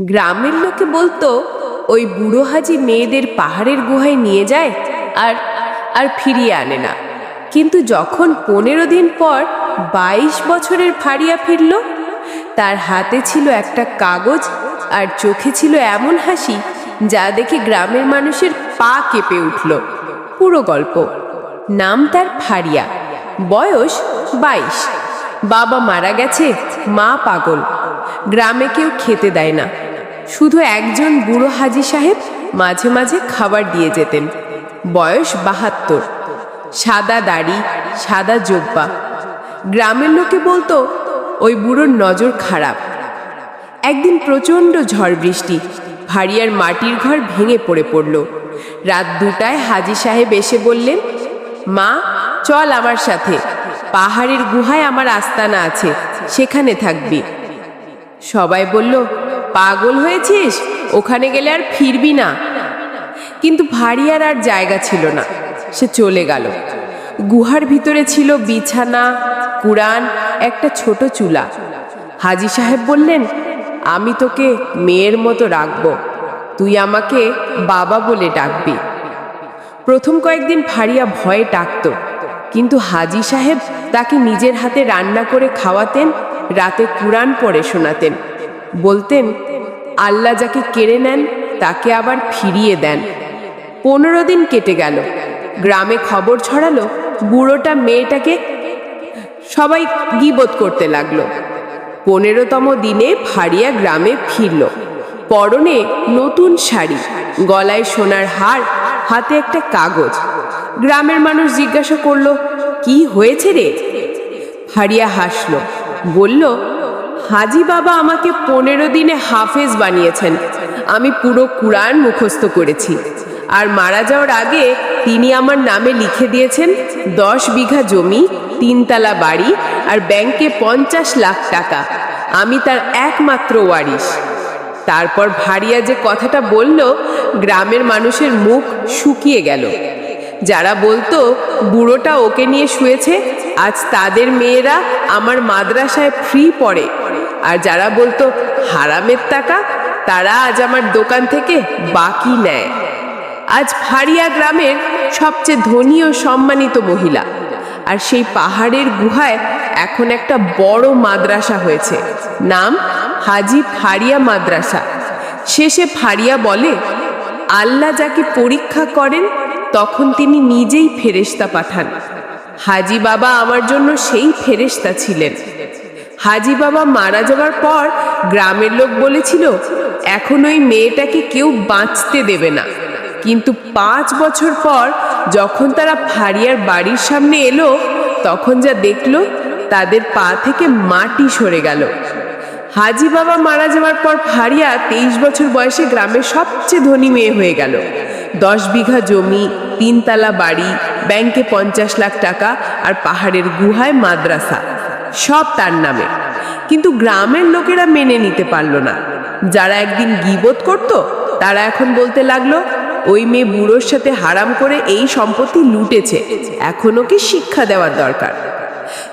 গ্রামের লোকে বলতো, ওই বুড়ো হাজি মেয়েদের পাহাড়ের গুহায় নিয়ে যায় আর আর ফিরিয়ে আনে না। কিন্তু যখন পনেরো দিন পর বাইশ বছরের ফাড়িয়া ফিরল, তার হাতে ছিল একটা কাগজ আর চোখে ছিল এমন হাসি যা দেখে গ্রামের মানুষের পা কেঁপে উঠল। পুরো গল্প। নাম তার ফাড়িয়া বয়স বাইশ। বাবা মারা গেছে, মা পাগল। গ্রামে কেউ খেতে দেয় না। শুধু একজন বুড়ো হাজি সাহেব মাঝে মাঝে খাবার দিয়ে যেতেন। বয়স বাহাত্তর। সাদা দাড়ি, সাদা জোব্বা। গ্রামের লোকে বলতো, ওই বুড়োর নজর খারাপ। একদিন প্রচণ্ড ঝড় বৃষ্টি ভারিয়ার মাটির ঘর ভেঙে পড়ে পড়ল। রাত দুটায় হাজি সাহেব এসে বললেন, মা, চল আমার সাথে। পাহাড়ের গুহায় আমার আস্তানা আছে, সেখানে থাকবি। সবাই বলল পাগল হয়েছিস? ওখানে গেলে আর ফিরবি না। কিন্তু ভারিয়ার আর জায়গা ছিল না। সে চলে গেল। গুহার ভিতরে ছিল বিছানা কুড়ান একটা ছোট চুলা। হাজি সাহেব বললেন, আমি তোকে মেয়ের মতো রাখব। তুই আমাকে বাবা বলে ডাকবি। প্রথম কয়েকদিন ফারিয়া ভয়ে ডাকত। কিন্তু হাজি সাহেব তাকে নিজের হাতে রান্না করে খাওয়াতেন, রাতে কুরআন পড়ে শোনাতেন। বলতেন, আল্লাহ যাকে কেড়ে নেন, তাকে আবার ফিরিয়ে দেন। পনেরো দিন কেটে গেল। গ্রামে খবর ছড়ালো, বুড়োটা মেয়েটাকে সবাই গিবত করতে লাগল। পনেরোতম দিনে ফারিয়া গ্রামে ফিরল। পরনে নতুন শাড়ি, গলায় সোনার হার, হাতে একটা কাগজ। গ্রামের মানুষ জিজ্ঞাসা করল, কি হয়েছে রে? ফারিয়া হাসল, বলল হাজি বাবা আমাকে পনেরো দিনে হাফেজ বানিয়েছেন। আমি পুরো কুরআন মুখস্থ করেছি। আর মারা যাওয়ার আগে তিনি আমার নামে লিখে দিয়েছেন, দশ বিঘা জমি, তিনতলা বাড়ি আর ব্যাংকে পঞ্চাশ লাখ টাকা। আমি তার একমাত্র ওয়ারিশ। তারপর ভারিয়া যে কথাটা বলল, গ্রামের মানুষের মুখ শুকিয়ে গেল। যারা বলতো, বুড়োটা ওকে নিয়ে শুয়েছে, আজ তাদের মেয়েরা আমার মাদ্রাসায় ফ্রি পড়ে। আর যারা বলতো, হারামের টাকা তারা আজ আমার দোকান থেকে বাকি নেয়। আজ ফারিয়া গ্রামের সবচেয়ে ধনী ও সম্মানিত মহিলা। আর সেই পাহাড়ের গুহায় এখন একটা বড় মাদ্রাসা হয়েছে। নাম হাজি ফারিয়া মাদ্রাসা। শেষে ফারিয়া বলে, আল্লাহ যাকে পরীক্ষা করেন, তখন তিনি নিজেই ফেরেশতা পাঠান। হাজি বাবা আমার জন্য সেই ফেরেশতা ছিলেন। হাজি বাবা মারা যাওয়ার পর গ্রামের লোক বলেছিল, এখন ওই মেয়েটাকে কেউ বাঁচতে দেবে না। কিন্তু পাঁচ বছর পর যখন তারা ফারিয়ার বাড়ির সামনে এলো, তখন যা দেখল, তাদের পা থেকে মাটি সরে গেল। হাজি বাবা মারা যাওয়ার পর ফারিয়া তেইশ বছর বয়সে গ্রামের সবচেয়ে ধনী মেয়ে হয়ে গেল। দশ বিঘা জমি, তিনতলা বাড়ি, ব্যাংকে পঞ্চাশ লাখ টাকা আর পাহাড়ের গুহায় মাদ্রাসা। সব তার নামে। কিন্তু গ্রামের লোকেরা মেনে নিতে পারল না। যারা একদিন গিবোধ করত, তারা এখন বলতে লাগল, ওই মেয়ে বুড়োর সাথে হারাম করে এই সম্পত্তি লুটেছে। এখন ওকে শিক্ষা দেওয়ার দরকার?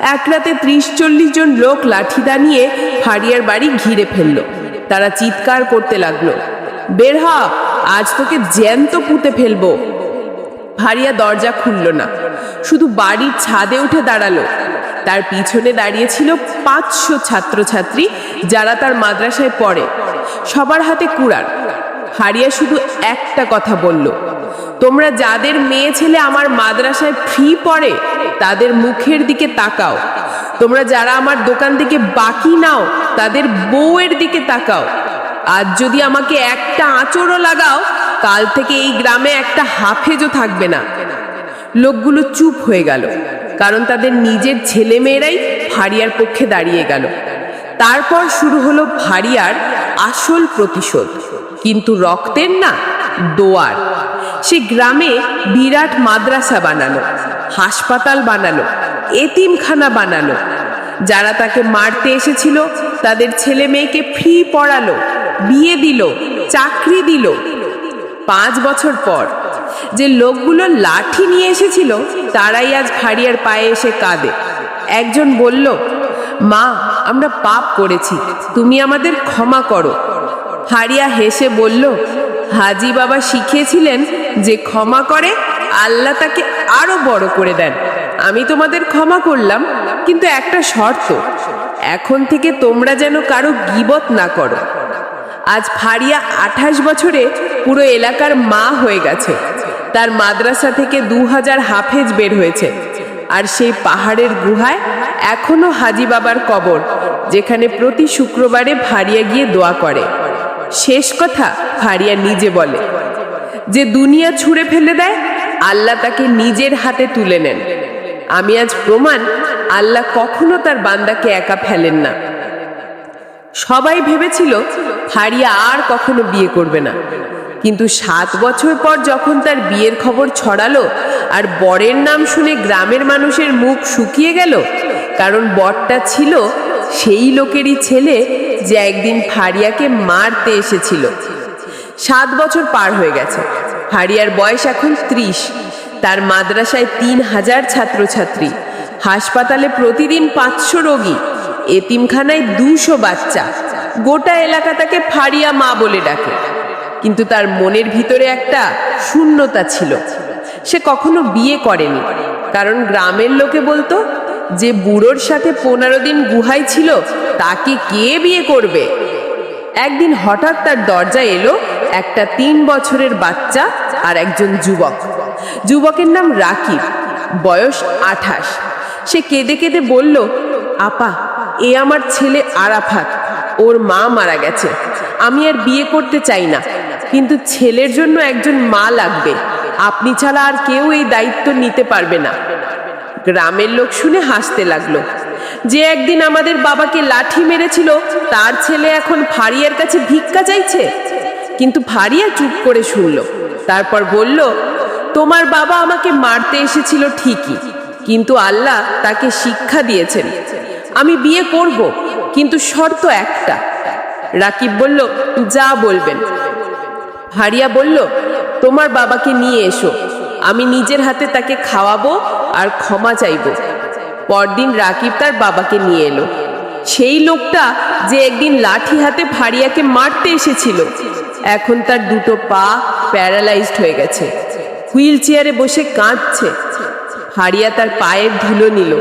এক রাতে ত্রিশ চল্লিশ জন লোক লাঠি দানিয়ে ফারিয়ার বাড়ি ঘিরে ফেলল। তারা চিৎকার করতে লাগল, বের হ, আজ তোকে জ্যান্ত পুঁতে ফেলব। ফারিয়া দরজা খুলল না। শুধু বাড়ির ছাদে উঠে দাঁড়াল। তার পিছনে দাঁড়িয়েছিল পাঁচশো ছাত্রছাত্রী যারা তার মাদ্রাসায় পড়ে। সবার হাতে কুড়ার হারিয়া শুধু একটা কথা বলল, তোমরা যাদের মেয়ে ছেলে আমার মাদ্রাসায় ফ্রি পড়ে, তাদের মুখের দিকে তাকাও। তোমরা যারা আমার দোকান থেকে বাকি নাও, তাদের বউয়ের দিকে তাকাও। আজ যদি আমাকে একটা আঁচড়ও লাগাও, কাল থেকে এই গ্রামে একটা হাফেজও থাকবে না। লোকগুলো চুপ হয়ে গেল। কারণ তাদের নিজের ছেলে মেয়েরাই ফারিয়ার পক্ষে দাঁড়িয়ে গেল। তারপর শুরু হলো ভারিয়ার আসল প্রতিশোধ। কিন্তু রক্তের না, দোয়ার। সে গ্রামে বিরাট মাদ্রাসা বানালো, হাসপাতাল বানালো, এতিমখানা বানালো। যারা তাকে মারতে এসেছিল, তাদের ছেলে মেয়েকে ফ্রি পড়ালো, বিয়ে দিল, চাকরি দিল। পাঁচ বছর পর যে লোকগুলো লাঠি নিয়ে এসেছিল, তারাই আজ ফারিয়ার পায়ে এসে কাঁদে। একজন বলল, মা, আমরা পাপ করেছি, তুমি আমাদের ক্ষমা করো। হারিয়া হেসে বলল, হাজি বাবা শিখিয়েছিলেন যে ক্ষমা করে, আল্লাহ তাকে আরও বড় করে দেন। আমি তোমাদের ক্ষমা করলাম, কিন্তু একটা শর্ত, এখন থেকে তোমরা যেন কারও গিবত না করো। আজ ফারিয়া আঠাশ বছরে পুরো এলাকার মা হয়ে গেছে। তার মাদ্রাসা থেকে দু হাজার হাফেজ বের হয়েছে। আর সেই পাহাড়ের গুহায় এখনও হাজি বাবার কবর, যেখানে প্রতি শুক্রবারে ফারিয়া গিয়ে দোয়া করে। শেষ কথা ফারিয়া নিজে বলে যে, দুনিয়া ছুঁড়ে ফেলে দেয়, আল্লাহ তাকে নিজের হাতে তুলে নেন। আমি আজ প্রমাণ, আল্লাহ কখনো তার বান্দাকে একা ফেলেন না। সবাই ভেবেছিল ফারিয়া আর কখনো বিয়ে করবে না। কিন্তু সাত বছর পর যখন তার বিয়ের খবর ছড়ালো আর বরের নাম শুনে গ্রামের মানুষের মুখ শুকিয়ে গেল, কারণ বরটা ছিল সেই লোকেরই ছেলে যে একদিন ফারিয়াকে মারতে এসেছিল। সাত বছর পার হয়ে গেছে। ফারিয়ার বয়স এখন ত্রিশ। তার মাদ্রাসায় তিন হাজার ছাত্রছাত্রী। হাসপাতালে প্রতিদিন পাঁচশো রোগী। এতিমখানায় দুশো বাচ্চা। গোটা এলাকা তাকে ফারিয়া মা বলে ডাকে। কিন্তু তার মনের ভিতরে একটা শূন্যতা ছিল। সে কখনো বিয়ে করেনি। কারণ গ্রামের লোকে বলতো, যে বুড়োর সাথে পনেরো দিন গুহায় ছিল, তাকে কে বিয়ে করবে? একদিন হঠাৎ তার দরজা এলো একটা তিন বছরের বাচ্চা আর একজন যুবক। যুবকের নাম রাকিব, বয়স আঠাশ। সে কেঁদে কেঁদে বলল, আপা, এ আমার ছেলে আরাফাত। ওর মা মারা গেছে। আমি আর বিয়ে করতে চাই না। কিন্তু ছেলের জন্য একজন মা লাগবে। আপনি ছাড়া আর কেউ এই দায়িত্ব নিতে পারবে না। গ্রামের লোক শুনে হাসতে লাগল। যে একদিন আমাদের বাবাকে লাঠি মেরেছিল, তার ছেলে এখন ফারিয়ার কাছে ভিক্ষা চাইছে। কিন্তু ফারিয়া চুপ করে শুনল। তারপর বলল, তোমার বাবা আমাকে মারতে এসেছিল ঠিকই, কিন্তু আল্লাহ তাকে শিক্ষা দিয়েছেন। আমি বিয়ে করব, কিন্তু শর্ত একটা। রাকিব বলল, যা বলবেন। হারিয়া বলল, তোমার বাবাকে নিয়ে এসো। আমি নিজের হাতে তাকে খাওয়াবো আর ক্ষমা চাইব। পরদিন রাকিব তার বাবাকে নিয়ে এলো। সেই লোকটা যে একদিন লাঠি হাতে ফারিয়াকে মারতে এসেছিল, এখন তার দুটো পা প্যারালাইজড হয়ে গেছে। হুইল চেয়ারে বসে কাঁদছে। ফারিয়া তার পায়ের ধুলো নিল।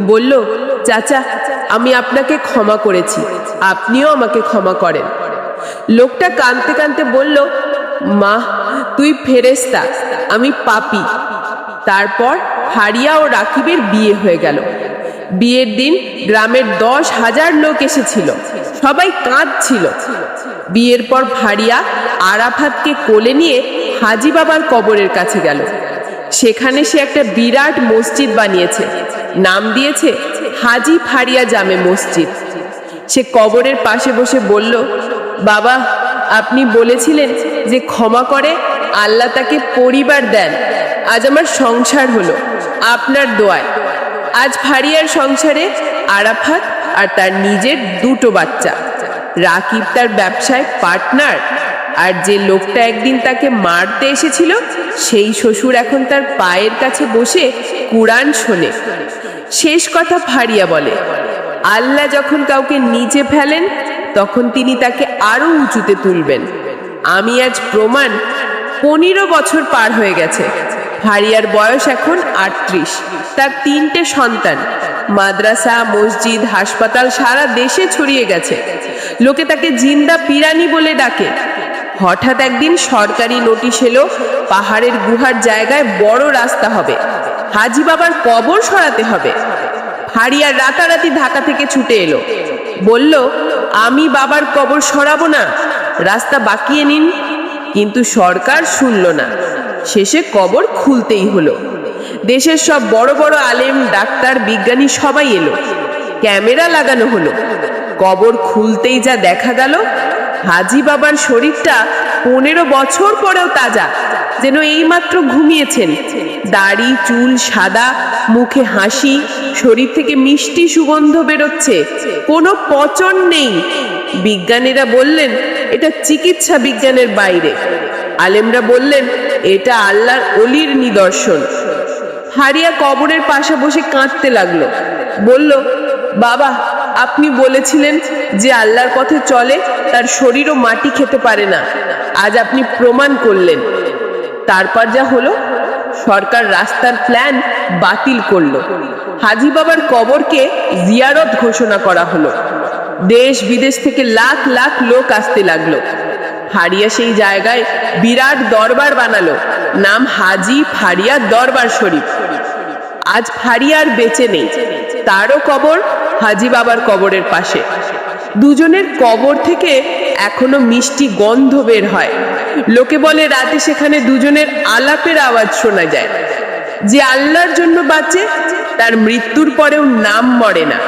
বলল, চাচা, আমি আপনাকে ক্ষমা করেছি। আপনিও আমাকে ক্ষমা করেন। লোকটা কাঁদতে কাঁদতে বলল, মা, তুই ফেরেস্তা আমি পাপি। তারপর হারিয়া ও রাকিবের বিয়ে হয়ে গেল। বিয়ের দিন গ্রামের দশ হাজার লোক এসেছিল। সবাই কাঁদছিল। বিয়ের পর ফারিয়া আরাফাতকে কোলে নিয়ে হাজি বাবার কবরের কাছে গেল। সেখানে সে একটা বিরাট মসজিদ বানিয়েছে। নাম দিয়েছে হাজি ফারিয়া জামে মসজিদ। সে কবরের পাশে বসে বলল বাবা, আপনি বলেছিলেন যে ক্ষমা করে, আল্লাহ তাকে পরিবার দেন। আজ আমার সংসার হলো, আপনার দোয়ায়। আজ ফারিয়ার সংসারে আরাফাত আর তার নিজের দুটো বাচ্চা। রাকিব তার ব্যবসায় পার্টনার, আর যে লোকটা একদিন তাকে মারতে এসেছিল, সেই শ্বশুর এখন তার পায়ের কাছে বসে কুরআন শোনে। শেষ কথা ফারিয়া বলে, আল্লাহ যখন কাউকে নিচে ফেলেন তখন তিনি তাকে আরও উঁচুতে তুলবেন। আমি আজ প্রমাণ পনেরো বছর পার হয়ে গেছে। ফারিয়ার বয়স এখন আটত্রিশ। তার তিনটে সন্তান, মাদ্রাসা, মসজিদ, হাসপাতাল, সারা দেশে ছড়িয়ে গেছে। লোকে তাকে জিন্দা পিরানি বলে ডাকে। হঠাৎ একদিন সরকারি নোটিশ এলো, পাহাড়ের গুহার জায়গায় বড় রাস্তা হবে। হাজি বাবার কবর সরাতে হবে। হারিয়ার রাতারাতি ঢাকা থেকে ছুটে এলো। বলল আমি বাবার কবর সরাবো না। রাস্তা বাকিয়ে নিন। কিন্তু সরকার শুনল না। শেষে কবর খুলতেই হলো। দেশের সব বড় বড় আলেম, ডাক্তার, বিজ্ঞানী সবাই এলো। ক্যামেরা লাগানো হলো। কবর খুলতেই যা দেখা গেল, হাজি বাবার শরীরটা পনেরো বছর পরেও তাজা, যেন এইমাত্র ঘুমিয়েছেন। দাড়ি, চুল সাদা, মুখে হাসি, শরীর থেকে মিষ্টি সুগন্ধ বেরোচ্ছে। কোনো পচন নেই। বিজ্ঞানীরা বললেন, এটা চিকিৎসা বিজ্ঞানের বাইরে। আলেমরা বললেন, এটা আল্লাহর অলির নিদর্শন। হারিয়া কবরের পাশে বসে কাঁদতে লাগল। বলল, বাবা আপনি বলেছিলেন যে আল্লাহর পথে চলে, তার শরীরও মাটি খেতে পারে না। আজ আপনি প্রমাণ করলেন। তারপর যা হলো, সরকার রাস্তার প্ল্যান বাতিল করল। হাজি বাবার কবরকে জিয়ারত ঘোষণা করা হলো। দেশ বিদেশ থেকে লাখ লাখ লোক আসতে লাগল। ফারিয়া সেই জায়গায় বিরাট দরবার বানালো। নাম হাজি ফারিয়া দরবার শরীফ। আজ ফারিয়ার বেঁচে নেই। তারও কবর হাজি বাবার কবরের পাশে। দুজনের কবর থেকে এখনও মিষ্টি গন্ধ বের হয়। লোকে বলে রাতে সেখানে দুজনের আলাপের আওয়াজ শোনা যায়। যে আল্লাহর জন্য বাঁচে, তার মৃত্যুর পরেও নাম মরে না।